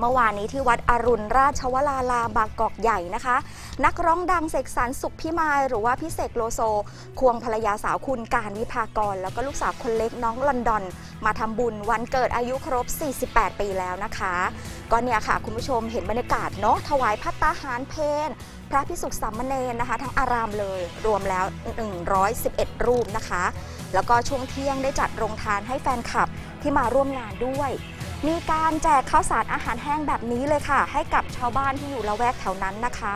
เมื่อวานนี้ที่วัดอรุณราชวรารามบางกอกใหญ่นะคะ นักร้องดังเสกสรรสุขพิมายหรือว่าพี่เสกโลโซ ควงภรรยาสาวคุณการวิภากร แล้วก็ลูกสาวคนเล็กน้องลอนดอน มาทำบุญวันเกิดอายุครบ 48 ปีแล้วนะคะก็เนี่ยค่ะ คุณผู้ชมเห็นบรรยากาศเนาะถวายพัตตาหารเพนพระพิสุขสามเณรนะคะ ทั้งอารามเลยรวมแล้ว 111 รูปนะคะ แล้วก็ช่วงเที่ยงได้จัดโรงทานให้แฟนคลับที่มาร่วมงานด้วย มีการแจกข้าวสารอาหารแห้งแบบนี้เลยค่ะ ให้กับชาวบ้านที่อยู่ละแวกแถวนั้นนะคะ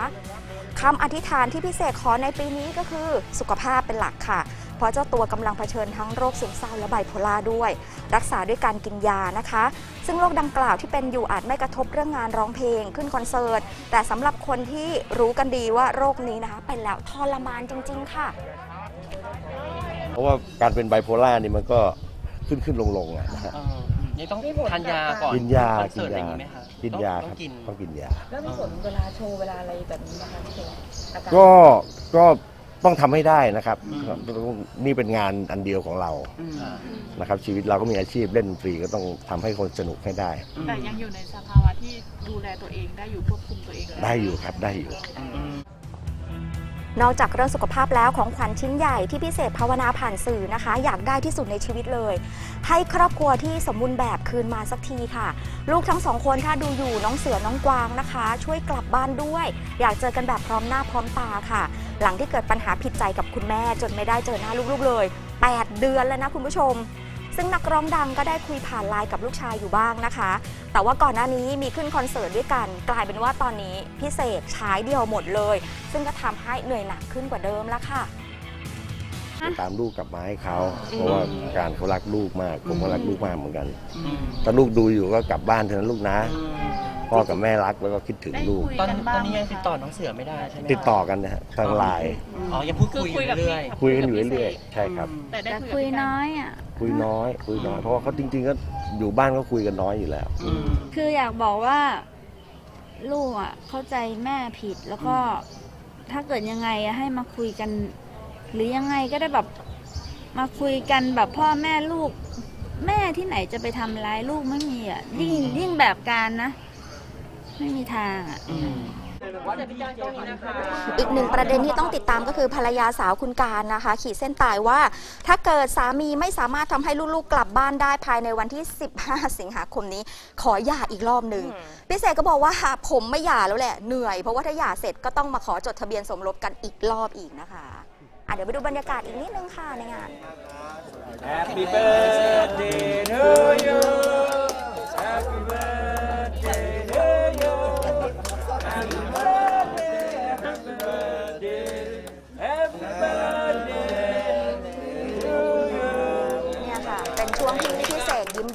คำอธิษฐานที่พิเศษขอในปีนี้ก็คือสุขภาพเป็นหลักค่ะ เพราะเจ้าตัวกำลังเผชิญทั้งโรคซึมเศร้าและไบโพล่าด้วย รักษาด้วยการกินยานะคะ ซึ่งโรคดังกล่าวที่เป็นอยู่อาจไม่กระทบเรื่องงานร้องเพลงขึ้นคอนเสิร์ต แต่สำหรับคนที่รู้กันดีว่าโรคนี้นะคะเป็นแล้วทรมานจริง ๆ ค่ะ เพราะว่าการเป็นไบโพล่านี่มันก็ขึ้นขึ้นลงลงอะนะฮะเออ นี่ต้องทานยาก่อนกินยาคอนกิเสินร์ตอะไรยาอย่างงี้ไหมคะกินยาต้คอรับงกิน ต้องกินยา แล้วมีผลเวลาโชว์เวลาอะไรแบบนี้นะคะพี่เสกอาการก็ก็ต้องทำให้ได้นะครับนี่เป็นงานอันเดียวของเราอืมนะครับ ชีวิตเราก็มีอาชีพเล่นดนตรีก็ต้องทำให้คนสนุกให้ได้ แต่ยังอยู่ในสภาวะที่ดูแลตัวเองได้อยู่ควบคุมตัวเองได้อยู่ครับได้อยู่ อืม นอกจากเรื่องสุขภาพแล้วของขวัญชิ้นใหญ่ที่พิเศษภาวนาผ่านสื่อนะคะ อยากได้ที่สุดในชีวิตเลย ให้ครอบครัวที่สมบูรณ์แบบคืนมาสักทีค่ะ ลูกทั้งสองคนถ้าดูอยู่น้องเสือน้องกวางนะคะ ช่วยกลับบ้านด้วย อยากเจอกันแบบพร้อมหน้าพร้อมตาค่ะ หลังที่เกิดปัญหาผิดใจกับคุณแม่จนไม่ได้เจอหน้าลูกๆเลย 8 เดือนแล้วนะคุณผู้ชม ซึ่งนักร้องดังก็ได้คุยผ่านไลน์กับลูกชายอยู่บ้างนะคะ แต่ว่าก่อนหน้านี้มีขึ้นคอนเสิร์ตด้วยกัน กลายเป็นว่าตอนนี้พิเศษฉายเดียวหมดเลย ซึ่งก็ทำให้เหนื่อยหนักขึ้นกว่าเดิมแล้วค่ะตามลูกกลับมาให้เขาเพราะว่าการเขารักลูกมาก ผมก็รักลูกมากเหมือนกันอืมถ้าลูกดูอยู่ก็กลับบ้านเถอะนะลูกนะอืม พ่อกับแม่รักแล้วก็คิดถึงลูก ตอนตอนนี้ยังติดต่อน้องเสือไม่ได้ใช่ไหมคะติดต่อกันนะฮะทางไลน์อ๋อยังพูดคุยอยู่เรื่อยคุยกันอยู่เรื่อยๆใช่ครับ แต่ได้แต่คุคุยยกับพี่น้อยอะ คุยน้อย คุยน้อยเพราะว่าเขาจริง ๆ ก็อยู่บ้านก็คุยกันน้อยอยู่แล้ว ๆอืม คืออยากบอกว่า ลูกอะ เข้าใจแม่ผิดแล้วก็ ถ้าเกิดยังไงอะให้มาคุยกัน หรือยังไงก็ได้แบบมาคุยกันแบบพ่อแม่ลูก แม่ที่ไหนจะไปทำร้ายลูกไม่มีอะยิ่งยิ่งแบบการนะ ไม่มีทางอะอืมว่าแต่พี่การตรงนี้นะคะอีกหนึ่งประเด็นที่ต้องติดตามก็คือภรรยาสาวคุณการนะคะ ขีดเส้นตายว่า ถ้าเกิดสามีไม่สามารถทำให้ลูกๆกลับบ้านได้ภายในวันที่ 15 สิงหาคมนี้ ขอหย่าอีกรอบหนึ่งพี่เสกก็บอกว่าผมไม่หย่าแล้วแหละเหนื่อยเพราะว่าถ้าหย่าเสร็จก็ต้องมาขอจดทะเบียนสมรสกันอีกรอบอีกนะคะอะเดี๋ยวไปดูบรรยากาศอีกนิดนึงค่ะในงาน Happy birthday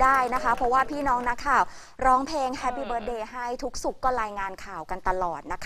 ได้นะคะ เพราะว่าพี่น้องนักข่าว ร้องเพลง Happy Birthday ให้ทุกสุขก็รายงานข่าวกันตลอดนะคะ